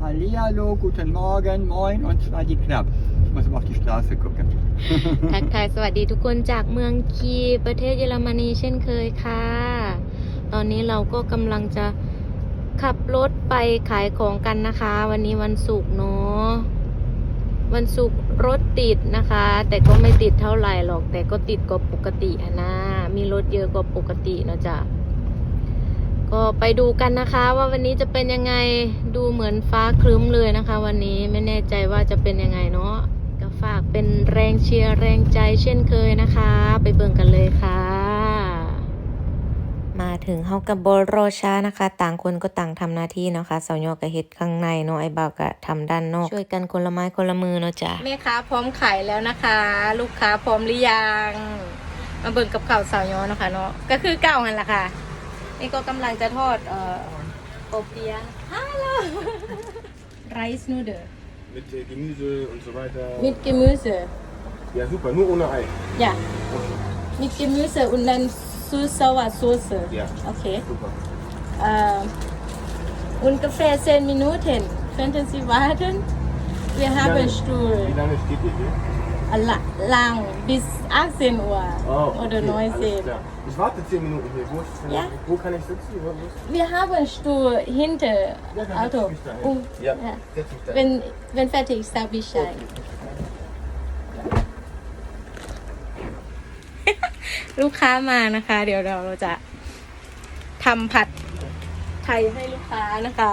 Hallihallo, guten Morgen, moin und zwar die Knapp. Ich muss mal auf die Straße gucken. ทักทายสวัสดีทุกคนจากเมืองคีประเทศเยอรมนีเช่นเคยค่ะ ตอนนี้เราก็กำลังจะขับรถไปขายของกันนะคะ วันนี้วันศุกร์เนาะวันศุกร์รถติดนะคะ แต่ก็ไม่ติดเท่าไหร่หรอก แต่ก็ติดกว่าปกติอะนะ มีรถเยอะกว่าปกติเนะจ๊ะ ก็ไปดูกันนะคะว่าวันนี้จะเป็นยังไงดูเหมือนฟ้าครึ้มเลยนะคะ วันนี้ไม่แน่ใจว่าจะเป็นยังไงเนาะก็ฝากเป็นแรงเชียร์แรงใจเช่นเคยนะคะ ไปเบิ่งกันเลยค่ะ มาถึงเฮากับบรอช้านะคะ ต่างคนก็ต่างทำหน้าที่เนาะค่ะสาวยอก็เฮ็ดข้างในเนาะไอ้บ่าวก็ทำด้านนอก ช่วยกันคนละไม้คนละมือเนาะจ้ะแม่ค้าพร้อมขายแล้วนะคะ ลูกค้าพร้อมหรือยังมาเบิ่งกับข้าวสาวยอเนาะค่ะเนาะก็คือเก่าหันล่ะค่ะ นี่ก็กำลังจะทอดเอ่อโอเปียะฮัลโหล Rice Noodle Mit äh, Gemüse und so weiter. mit Gemüse Ja, super, nur ohne Ei. Ja, mit Gemüse und dann Süß-Sauer-Soße. Ja. Okay. Super. Äh, und ungefähr 10 Minuten. Könnten Sie warten? Wir haben lange- Stuhl. Wie lange steht ihr hier? Äh, la- Lang, bis 18 Uhr Oh, oder okay, alles 19. klar. Ich warte 10 Minuten hier. Wo, ist, Ja. wo kann ich sitzen? Wo, wo ist? Wir haben Stuhl hinter Ja, dann Auto. setz ich mich da hin. Und, Ja, ja. setz mich da. Wenn, wenn fertig ist, sag Bescheid. ลูกค้ามานะคะ เดี๋ยวเราจะทำผัดไทยให้ลูกค้านะคะ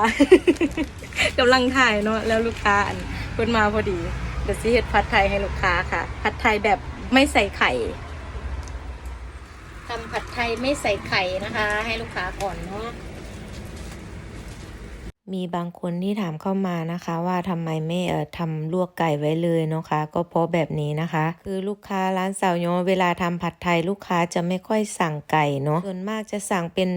กำลังถ่ายเนาะแล้วลูกค้าอันเพิ่นมาพอดี เดี๋ยวซิเฮ็ดผัดไทยให้ลูกค้าค่ะ ผัดไทยแบบไม่ใส่ไข่ทำผัดไทยไม่ใส่ไข่นะคะ ให้ลูกค้าก่อนเนาะมีบางคนที่ถามเข้ามานะคะ ว่าทำไมไม่เอ่อทำลวกไก่ไว้เลยเนาะคะ ก็เพราะแบบนี้นะคะ คือลูกค้าร้านสาวโยเวลาทำผัดไทยลูกค้าจะไม่ค่อยสั่งไก่เนาะส่วนมากจะสั่งเป็น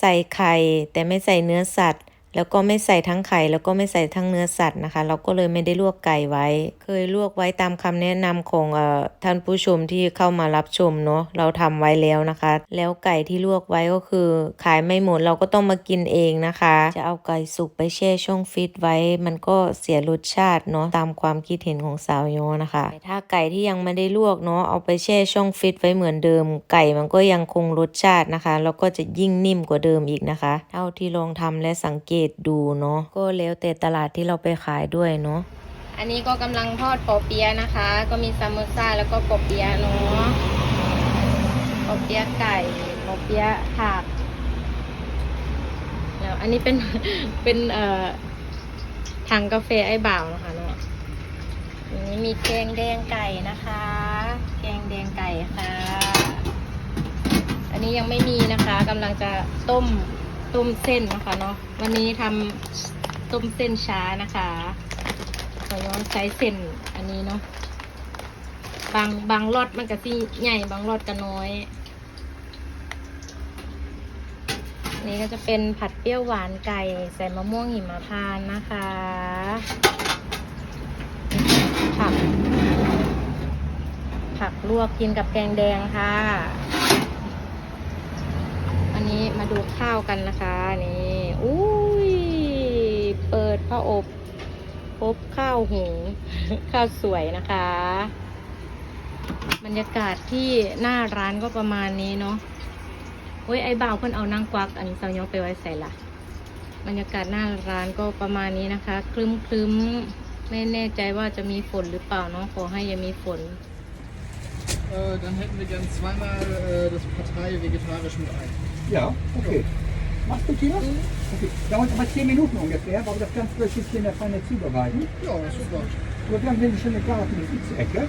ใส่ไข่แต่ไม่ใส่เนื้อสัตว์ แล้วก็ไม่ใส่ทั้งไข่แล้วก็ไม่ใส่ทั้งเนื้อสัตว์นะคะ เราก็เลยไม่ได้ลวกไก่ไว้ เคยลวกไว้ตามคำแนะนำของเอ่อท่านผู้ชมที่เข้ามารับชมเนาะเราทำไว้แล้วนะคะ แล้วไก่ที่ลวกไว้ก็คือ ขายไม่หมดเราก็ต้องมากินเองนะคะ จะเอาไก่สุกไปแช่ช่องฟิตไว้ มันก็เสียรสชาติเนาะตามความคิดเห็นของสาวโยนะคะ ถ้าไก่ที่ยังไม่ได้ลวกเนาะเอาไปแช่ช่องฟิตไว้เหมือนเดิม ไก่มันก็ยังคงรสชาตินะคะแล้วก็จะยิ่งนิ่มกว่าเดิมอีกนะคะ เท่าที่ลองทำและสังเกตดูเนาะก็แล้วแต่ตลาดที่เราไปขายด้วยเนาะอันนี้ก็กำลังทอดปอเปียะนะคะ ก็มีซามโมซ่าแล้วก็ปอเปียะเนาะปอเปียะไก่ปอเปียะผักแล้วอันนี้เป็นเป็นเอ่อถังกาแฟไอ้บ่าวนะคะเนาะอันนี้มีแกงแดงไก่นะคะ แกงแดงไก่ค่ะ อันนี้ยังไม่มีนะคะกำลังจะต้ม ต้มเส้นนะคะเนาะวันนี้ทำต้มเส้นช้านะคะขอย้อนใช้เส้นอันนี้เนาะบางบางรอดมันก็สิใหญ่บางรอดก็น้อยอันนี้ก็จะเป็นผัดเปรี้ยวหวานไก่ใส่มะม่วงหิมพานต์นะคะผักผักลวกกินกับแกงแดงค่ะ ดูข้าวกันนะคะ นี่อุ้ยเปิดผ้าอบพบข้าวหุงข้าวสวยนะคะ บรรยากาศที่หน้าร้านก็ประมาณนี้เนาะโอ้ยไอ้บ่าวเพิ่นเอานางกวัก อันนี้เสาวยกไปไว้ใส่ละบรรยากาศหน้าร้านก็ประมาณนี้นะคะ คลึ้มคลึ้มไม่แน่ใจว่าจะมีฝนหรือเปล่าเนาะขอให้อย่ามีฝน dann hätten wir gern zweimal das Partei vegetarisch mit Ei. Ja, okay. Machst du, Tina? Okay. Dauert aber 10 Minuten ungefähr, weil wir das Ganze durch bisschen in der Pfanne zubereiten. Ja, super. Aber wir haben hier schon eine klare Ecke.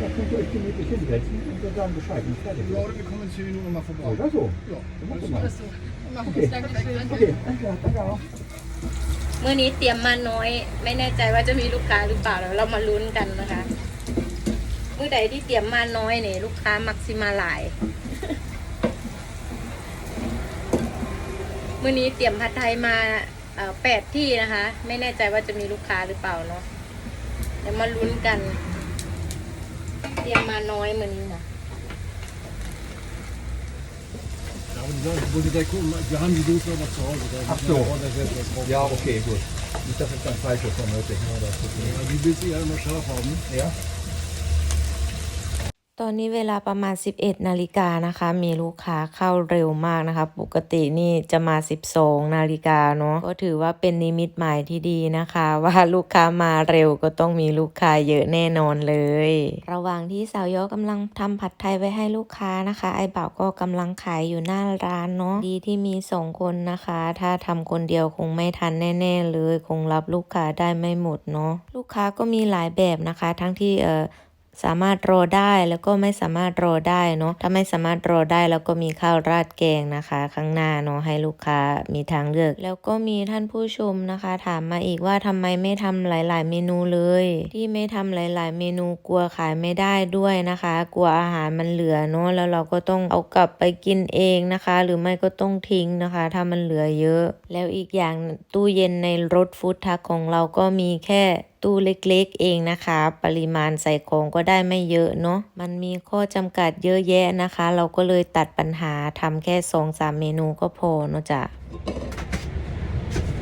Da könnt ihr euch gemütlich hinsetzen und wir sagen Bescheid, wenn es fertig Ja, ist. oder wir kommen in 10 Minuten mal vorbei. Oder so. Ja, Dann machen alles wir mal. alles so. Dann machen Okay. wir es. Okay, danke, danke auch. เมื่อนี้เตรียมมาน้อย ไม่แน่ใจว่าจะมีลูกค้าหรือเปล่าเดี๋ยวเรามาลุ้นกันนะคะ เมื่อใดที่เตรียมมาน้อยเนี่ยลูกค้ามักซิมาหลาย มื่อนี้เตรียมผัดไทยมาเอ่อแปดที่นะคะ ไม่แน่ใจว่าจะมีลูกค้าหรือเปล่าเนาะเดี๋ยวมาลุ้นกัน เตรียมมาน้อยมื่อนี้นะ Ja, aber die sagen, wo sie da gucken, wir haben die Dose aber zu Hause. Da Ach so. Da ist jetzt was drauf. Ja, okay, gut. Nicht, dass es dann falsch ist, vermutlich. Ne? Das ist Ja, die willst du ja immer scharf haben. ja. ตอนนี้เวลาประมาณ 11 นาฬิกานะคะ มีลูกค้าเข้าเร็วมากนะคะ ปกตินี่จะมา 12 นาฬิกาเนาะก็ถือว่าเป็นนิมิตหมายที่ดีนะคะ ว่าลูกค้ามาเร็วก็ต้องมีลูกค้าเยอะแน่นอนเลย ระหว่างที่สาวยอกำลังทำผัดไทยไว้ให้ลูกค้านะคะ ไอ้บ่าวก็กำลังขายอยู่หน้าร้านเนาะดีที่มีสองคนนะคะ ถ้าทำคนเดียวคงไม่ทันแน่ๆเลย คงรับลูกค้าได้ไม่หมดเนาะลูกค้าก็มีหลายแบบนะคะ ทั้งที่เออ สามารถรอได้แล้วก็ไม่สามารถรอได้เนาะถ้าไม่สามารถรอได้แล้วก็มีข้าวราดแกงนะคะ ข้างหน้าเนาะให้ลูกค้ามีทางเลือก แล้วก็มีท่านผู้ชมนะคะ ถามมาอีกว่าทำไมไม่ทำหลาย ๆ เมนูเลย ที่ไม่ทำหลาย ๆ เมนูกลัวขายไม่ได้ด้วยนะคะ กลัวอาหารมันเหลือเนาะแล้วเราก็ต้องเอากลับไปกินเองนะคะ หรือไม่ก็ต้องทิ้งนะคะ ถ้ามันเหลือเยอะ แล้วอีกอย่างตู้เย็นในรถฟู้ดทักของเราก็มีแค่ ตู้เล็กๆเองนะคะ ปริมาณใส่ของก็ได้ไม่เยอะเนาะมันมีข้อจำกัดเยอะแยะนะคะ เราก็เลยตัดปัญหาทำแค่สองสามเมนูก็พอเนาะจ้ะ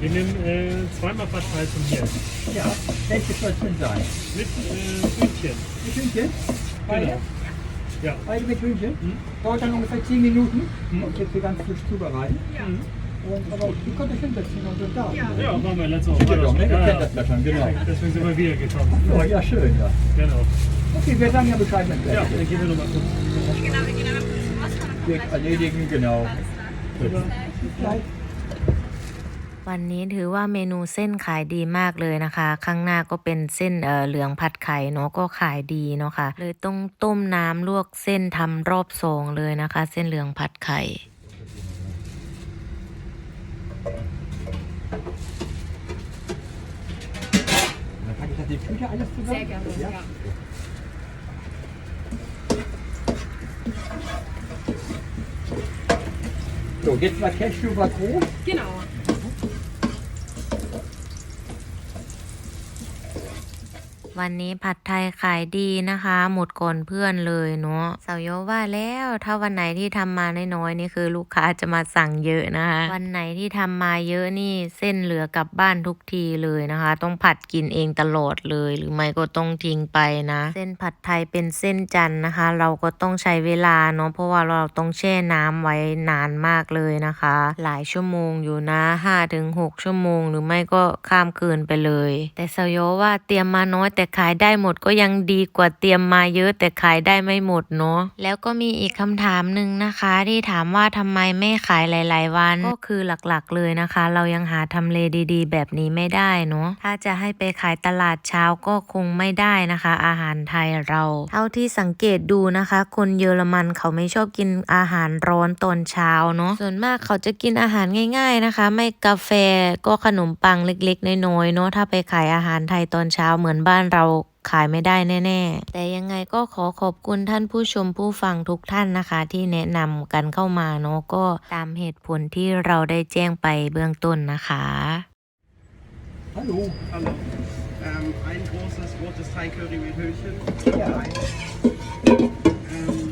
Wir nehmen äh, zweimal Partei zum hier. Ja, welches soll es denn sein? Mit äh, Hühnchen. Mit Hühnchen? Beide? Genau. Ja. Beide mit Hühnchen? Mhm. Dauert dann ungefähr 10 Minuten. Mhm. Und jetzt hier ganz frisch zubereiten. Mhm. Aber die konnte ich hinsetzen und sind da. Ja, waren wir letzte Woche. Ja, doch, ne? Ja, das ja schon, genau. Deswegen sind wir wieder gekommen. Ja, ja, schön, ja. Genau. Okay, wir sagen ja Bescheid, wenn Ja, dann gehen wir nochmal kurz. ist. Wir erledigen, genau. Gut. Bis gleich. วันนี้ถือว่าเมนูเส้นขายดีมากเลยนะคะ ข้างหน้าก็เป็นเส้นเเหลืองผัดไข่เนาะก็ขายดีเนาะคะ่ะเลยต้องต้มน้ำลวกเส้นทำรอบสองเลยนะคะ เส้นเหลืองผัดไข่ Dann packe ich das in die Tüte alles zusammen. Sehr gerne, ja. So, jetzt mal Cashew was groß. Genau. วันนี้ผัดไทยขายดีนะคะ หมดก่อนเพื่อนเลยเนาะสาวโยว่าแล้วถ้าวันไหนที่ทำมาน้อยๆนี่คือลูกค้าจะมาสั่งเยอะนะคะ วันไหนที่ทำมาเยอะนี่เส้นเหลือกลับบ้านทุกทีเลยนะคะ ต้องผัดกินเองตลอดเลย หรือไม่ก็ต้องทิ้งไปนะ เส้นผัดไทยเป็นเส้นจันนะคะ เราก็ต้องใช้เวลาเนาะเพราะว่าเราต้องแช่น้ำไว้นานมากเลยนะคะ หลายชั่วโมงอยู่นะ5ถึง6ชั่วโมง หรือไม่ก็ข้ามคืนไปเลย แต่สาวโยว่าเตรียมมาน้อยแต่ขายได้หมดก็ยังดีกว่าเตรียมมาเยอะแต่ขายได้ไม่หมดเนาะแล้วก็มีอีกคำถามหนึ่งนะคะ ที่ถามว่าทำไมไม่ขายหลาย ๆ วัน ก็คือหลักๆเลยนะคะ เรายังหาทำเลดีๆ แบบนี้ไม่ได้เนาะถ้าจะให้ไปขายตลาดเช้าก็คงไม่ได้นะคะ อาหารไทยเรา เท่าที่สังเกตดูนะคะ คนเยอรมันเขาไม่ชอบกินอาหารร้อนตอนเช้าเนาะส่วนมากเขาจะกินอาหารง่าย ๆนะคะ ไม่กาแฟก็ขนมปังเล็ก ๆ น้อยๆเนาะถ้าไปขายอาหารไทยตอนเช้าเหมือนบ้านเราขายไม่ได้แน่ๆ แต่ยังไงก็ขอขอบคุณท่านผู้ชมผู้ฟังทุกท่านนะคะ ที่แนะนำกันเข้ามาเนาะก็ตามเหตุผลที่เราได้แจ้งไปเบื้องต้นนะคะ Hallo. Hallo. Ähm, ein großes rotes Thai-Curry mit Hühnchen. Ja. Ähm,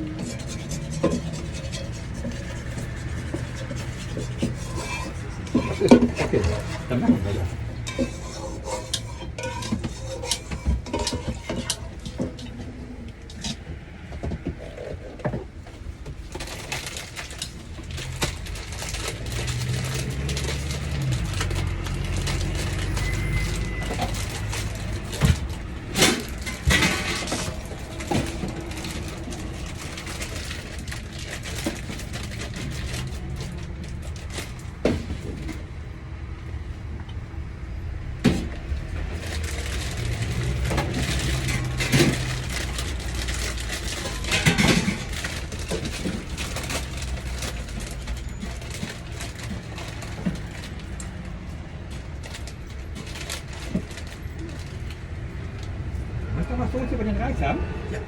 Okay, dann machen wir das. Hast du noch was Soße über den Reis haben? Ja.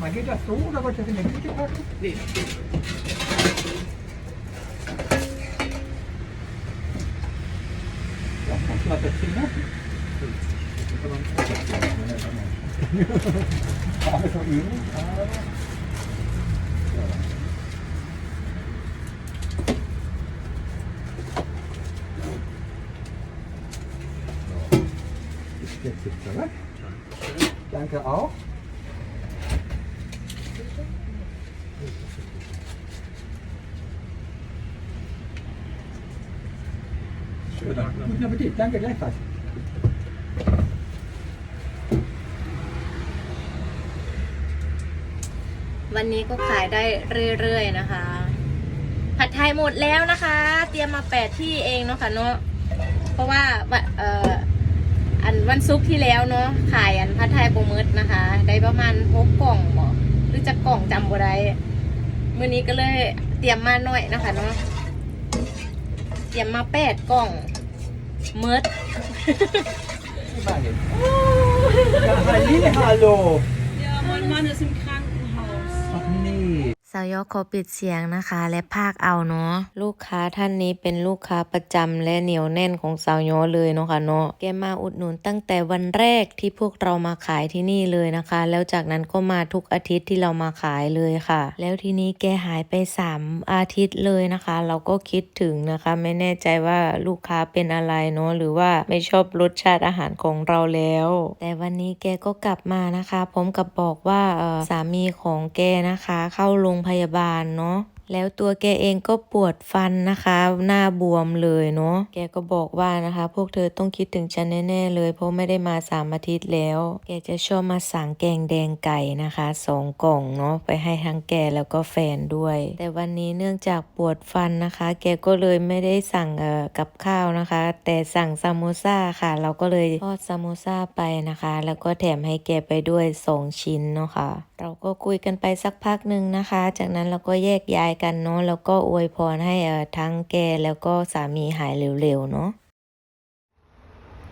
Mal geht das so oder wollt ihr das in der Küche packen? nee, Ja, kannst du was dazu machen? Ja, men så in. Ja. Ist jetzt bitte, ne? Danke auch. Guten Appetit, danke gleichfalls. วันนี้ก็ขายได้เรื่อยๆนะคะ ผัดไทยหมดแล้วนะคะ เตรียมมาแปดที่เองเนาะค่ะเนาะ เพราะว่าเอ่อ อันวันซุกร์ที่แล้วเนาะขายอันผัดไทยโปรเมิดนะคะ ได้ประมาณหกกล่องบอกหรือจะกล่องจำบ่ได้มื้อนี้ก็เลยเตรียมมาหน่อยนะคะเนาะเตรียมมาแปดกล่องเมิด Immerhin. Ja, Halli, hallo. Ja, mein Mann ist im Krankenhaus. สาวยอขอปิดเสียงนะคะและภาคเอาเนาะลูกค้าท่านนี้เป็นลูกค้าประจำและเหนียวแน่นของสาวยอเลยเนาะค่ะเนาะแกมาอุดหนุนตั้งแต่วันแรกที่พวกเรามาขายที่นี่เลยนะคะ แล้วจากนั้นก็มาทุกอาทิตย์ที่เรามาขายเลยค่ะ แล้วทีนี้แกหายไป 3 อาทิตย์เลยนะคะ เราก็คิดถึงนะคะ ไม่แน่ใจว่าลูกค้าเป็นอะไรเนาะหรือว่าไม่ชอบรสชาติอาหารของเราแล้ว แต่วันนี้แกก็กลับมานะคะพร้อมกับบอกว่าเออสามีของแกนะคะ เข้าโรงพยาบาลเนาะแล้วตัวแกเองก็ปวดฟันนะคะ หน้าบวมเลยเนาะแกก็บอกว่านะคะ พวกเธอต้องคิดถึงฉันแน่ๆเลย เพราะไม่ได้มาสามอาทิตย์แล้ว แกจะชอบมาสั่งแกงแดงไก่นะคะสองกล่องเนาะไปให้ทั้งแกแล้วก็แฟนด้วย แต่วันนี้เนื่องจากปวดฟันนะคะ แกก็เลยไม่ได้สั่งเอ่อกับข้าวนะคะ แต่สั่งซามโมซ่าค่ะ เราก็เลยทอดซามโมซ่าไปนะคะ แล้วก็แถมให้แกไปด้วยสองชิ้นเนาะค่ะ เราก็คุยกันไปสักพักหนึ่งนะคะ จากนั้นเราก็แยกย้ายกันเนาะแล้วก็อวยพรให้เออทั้งแกแล้วก็สามีหายเร็วๆเนาะ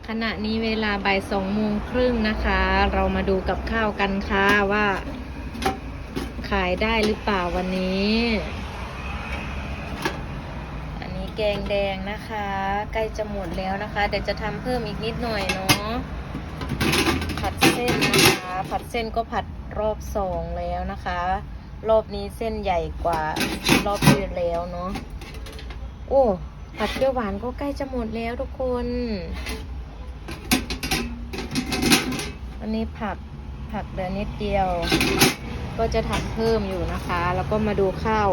ขณะนี้เวลาบ่ายสองโมงครึ่งนะคะ เรามาดูกับข้าวกันค่ะว่า ขายได้หรือเปล่าวันนี้ อันนี้แกงแดงนะคะ ใกล้จะหมดแล้วนะคะ เดี๋ยวจะทำเพิ่มอีกนิดหน่อยเนาะผัดเส้นนะคะ ผัดเส้นก็ผัด รอบสองแล้วนะคะ รอบนี้เส้นใหญ่กว่ารอบที่แล้วเนาะโอ้ผัดเปรี้ยวหวานก็ใกล้จะหมดแล้วทุกคนอันนี้ผักผักเดือนิดเดียว ก็จะทำเพิ่มอยู่นะคะ แล้วก็มาดูข้าว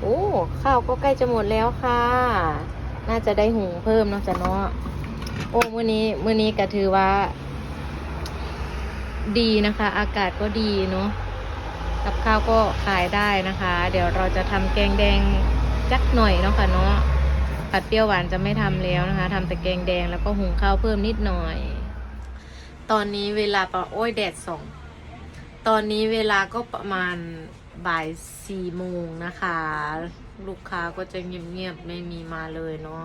โอ้ข้าวก็ใกล้จะหมดแล้วค่ะ น่าจะได้หุงเพิ่มเนาะจ๊ะเนาะโอ้มื้อนี้มื้อนี้ก็ถือว่า ดีนะคะ อากาศก็ดีเนาะกับข้าวก็ขายได้นะคะ เดี๋ยวเราจะทำแกงแดงจักหน่อยเนาะค่ะเนาะผัดเปรี้ยวหวานจะไม่ทำแล้วนะคะทำแต่แกงแดงแล้วก็หุงข้าวเพิ่มนิดหน่อย ตอนนี้เวลาประโอ้ยแดดส่องตอนนี้เวลาก็ประมาณบ่ายสี่โมงนะคะ ลูกค้าก็จะเงียบๆไม่มีมาเลยเนาะ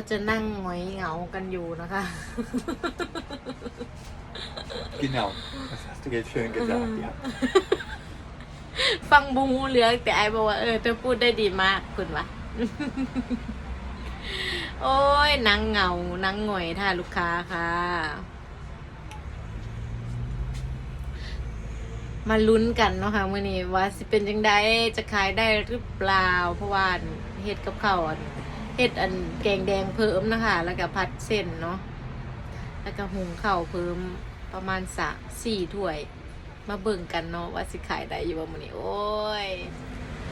ก็จะนั่งหงอยเหงากันอยู่นะคะ Genau. Das hast du jetzt schön gesagt, ja. ฟังบูฮูเลืองแต่ไอบอกว่าเออเธอพูดได้ดีมากคุณวะ โอ้ยนางเหงานางหงอยท่าลูกค้าค่ะ มาลุ้นกันเนาะค่ะมื่อนี้ว่าสิเป็นจังไดจะขายได้หรือเปล่า เพราะว่าเฮ็ดกับข้าวอัน เฮ็ดอันแกงแดงเพิ่มนะคะ แล้วก็ผัดเส้นเนาะแล้วก็หุงข้าวเพิ่มประมาณสามสี่ถ้วย มาเบิ่งกันเนาะว่าสิขายได้อยู่บ่มื้อนี้โอ้ย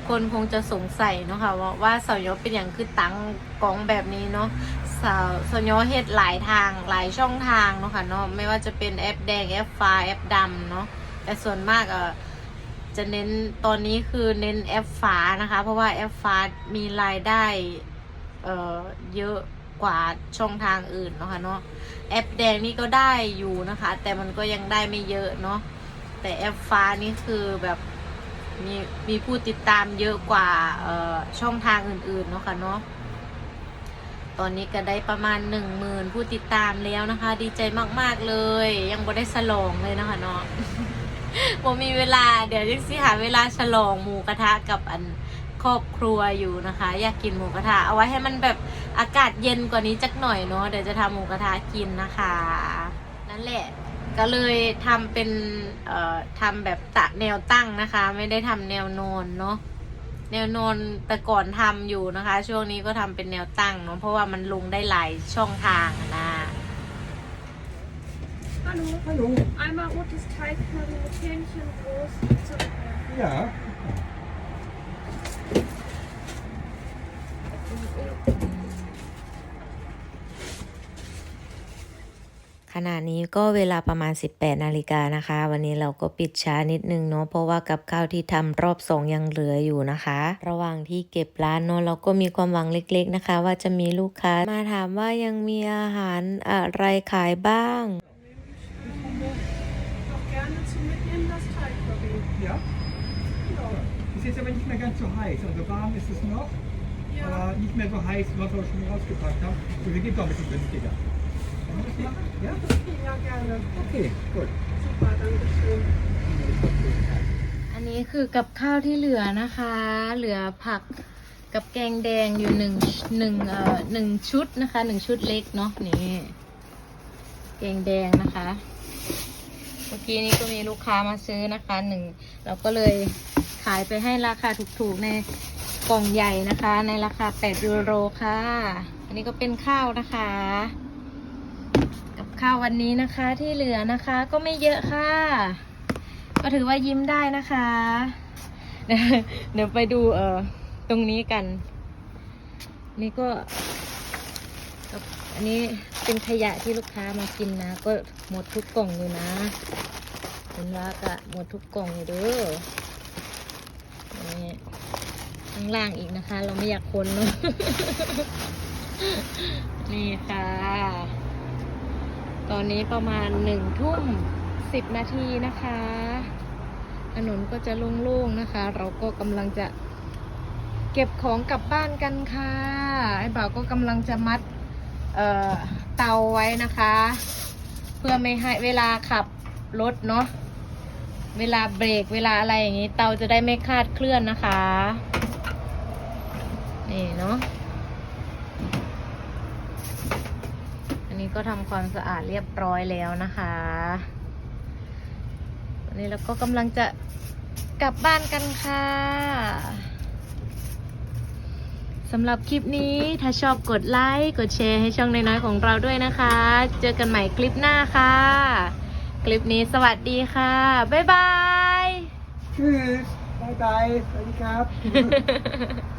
คนคงจะสงสัยเนาะค่ะว่าว่าสาวยอเป็นอย่างคือตั้งกองแบบนี้เนาะสาวสาวยอเฮ็ดหลายทางหลายช่องทางเนาะค่ะเนาะไม่ว่าจะเป็นแอปแดงแอปฟ้าแอปดำเนาะแต่ส่วนมากอะจะเน้นตอนนี้คือเน้นแอปฟ้านะคะ เพราะว่าแอปฟ้ามีรายได้ เอ่อเยอะกว่าช่องทางอื่นเนาะค่ะเนาะแอปแดงนี่ก็ได้อยู่นะคะ แต่มันก็ยังได้ไม่เยอะเนาะแต่แอปฟ้านี่คือแบบมีมีผู้ติดตามเยอะกว่าเอ่อช่องทางอื่นๆเนาะค่ะเนาะตอนนี้ก็ได้ประมาณหนึ่งหมื่นผู้ติดตามแล้วนะคะ ดีใจมากๆเลย ยังบ่ได้ฉลองเลยนะคะเนาะผมมีเวลาเดี๋ยวยังสิหาเวลาฉลองหมูกระทะกับอัน รอบครัวอยู่นะคะ อยากกินหมูกระทะเอาไว้ให้มันแบบอากาศเย็นกว่านี้จักหน่อยเนาะเดี๋ยวจะทำหมูกระทะกินนะคะ นั่นแหละก็เลยทำเป็นเอ่อทำแบบตะแนวตั้งนะคะ ไม่ได้ทำแนวนอนเนาะแนวนอนแต่ก่อนทำอยู่นะคะ ช่วงนี้ก็ทำเป็นแนวตั้งเนาะเพราะว่ามันลงได้หลายช่องทางอะนะ Hallo. Hallo. Einmal rotes Teigkörner mit Hähnchen groß. Zum, Ja. ขณะนี้ก็เวลาประมาณ 18 นาฬิกานะคะ วันนี้เราก็ปิดช้านิดนึงเนาะเพราะว่ากับข้าวที่ทำรอบสองยังเหลืออยู่นะคะ ระหว่างที่เก็บร้านเนาะเราก็มีความหวังเล็ก ๆนะคะ ว่าจะมีลูกค้ามาถามว่ายังมีอาหารอะไรขายบ้าง Ja? Ja. Ist jetzt aber nicht mehr ganz so heiß. Also warm ist es noch, äh, nicht mehr so heiß, was wir schon rausgepackt haben. Und wir gehen doch ein dem günstiger. Ja? Ja, gerne. Okay, gut. Super, danke schön. อันนี้คือกับข้าวที่เหลือนะคะ เหลือผักกับแกงแดงอยู่หนึ่งหนึ่งเอ่อหนึ่งชุดนะคะหนึ่งชุดเล็กเนาะนี่ แกงแดงนะคะ เมื่อกี้นี้ก็มีลูกค้ามาซื้อนะคะหนึ่งเราก็เลยขายไปให้ราคาถูกๆใน กล่องใหญ่นะคะ ในราคา 8 ยูโรค่ะ อันนี้ก็เป็นข้าวนะคะ กับข้าววันนี้นะคะที่เหลือนะคะก็ไม่เยอะค่ะ ก็ถือว่ายิ้มได้นะคะ เดี๋ยวไปดูเออตรงนี้กัน นี่ก็อันนี้เป็นขยะที่ลูกค้ามากินนะ ก็หมดทุกกล่องอยู่นะเห็นว่ากะหมดทุกกล่องอยู่เด้อนี่ ข้างล่างอีกนะคะ เราไม่อยากคนเนอะนี่ค่ะ ตอนนี้ประมาณหนึ่งทุ่มสิบนาทีนะคะ ถนนก็จะโล่งๆนะคะ เราก็กำลังจะเก็บของกลับบ้านกันค่ะ ไอ้บ่าวก็กำลังจะมัดเอ่อเตาไว้นะคะ เพื่อไม่ให้เวลาขับรถเนาะเวลาเบรกเวลาอะไรอย่างนี้ เตาจะได้ไม่คาดเคลื่อนนะคะ นี่เนาะอันนี้ก็ทำความสะอาดเรียบร้อยแล้วนะคะวันนี้เราก็กำลังจะกลับบ้านกันค่ะสำหรับคลิปนี้ถ้าชอบกดไลค์กดแชร์ให้ช่องน้อยๆของเราด้วยนะคะ เจอกันใหม่คลิปหน้าค่ะ คลิปนี้สวัสดีค่ะ บ๊ายบาย Tschüss. Bye bye. Salut, Cap.